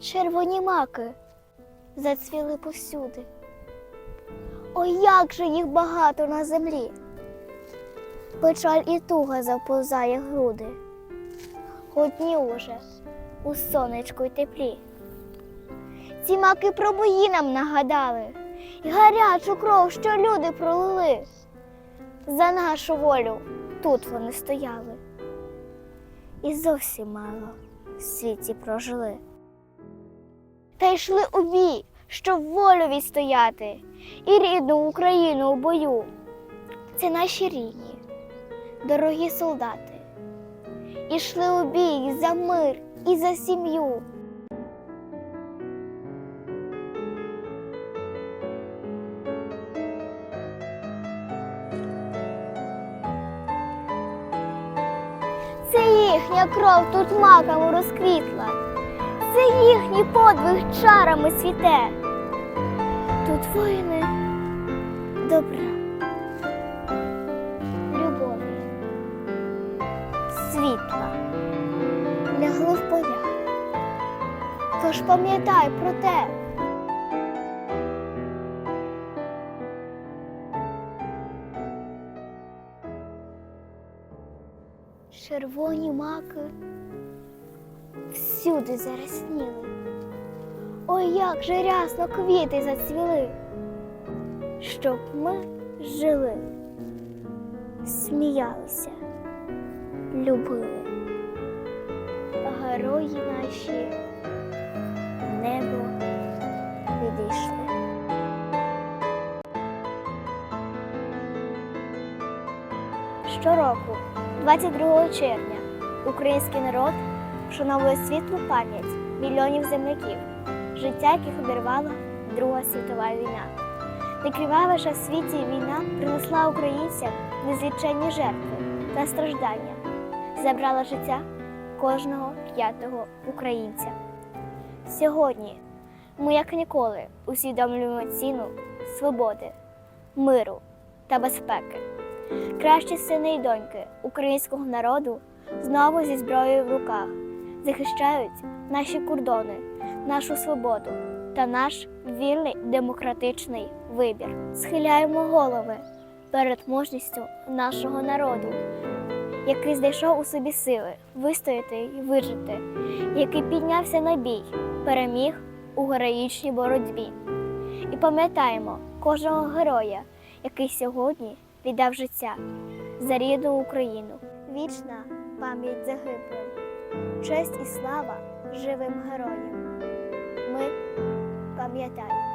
червоні маки зацвіли повсюди. Ой, як же їх багато на землі. Печаль і туга заповзає груди. Одні уже у сонечку й теплі. Ці маки про бої нам нагадали, і гарячу кров, що люди пролили. За нашу волю тут вони стояли. І зовсім мало в світі прожили. Та йшли у бій, щоб волю відстояти і рідну Україну у бою. Це наші рідні, дорогі солдати. Ішли у бій за мир і за сім'ю. Це їхня кров тут маками розквітла, це їхній подвиг чарами світе. Тут воїни добра, любові, світла, лягли в полях. Тож пам'ятай про те. Червоні маки всюди зарясніли. Ой, як же рясно квіти зацвіли, щоб ми жили, сміялися, любили. Герої наші небо відійшли. Щороку, 22 червня, український народ вшановує світлу пам'ять мільйонів земляків, життя яких обірвала Друга світова війна. Найкривавіша в світі війна принесла українцям незліченні жертви та страждання, забрала життя кожного п'ятого українця. Сьогодні ми, як ніколи, усвідомлюємо ціну свободи, миру та безпеки. Кращі сини і доньки українського народу знову зі зброєю в руках захищають наші кордони, нашу свободу та наш вільний демократичний вибір. Схиляємо голови перед мужністю нашого народу, який знайшов у собі сили вистояти і вижити, який піднявся на бій, переміг у героїчній боротьбі. І пам'ятаємо кожного героя, який сьогодні віддав життя за рідну Україну. Вічна пам'ять загиблим, честь і слава живим героям. Ми пам'ятаємо.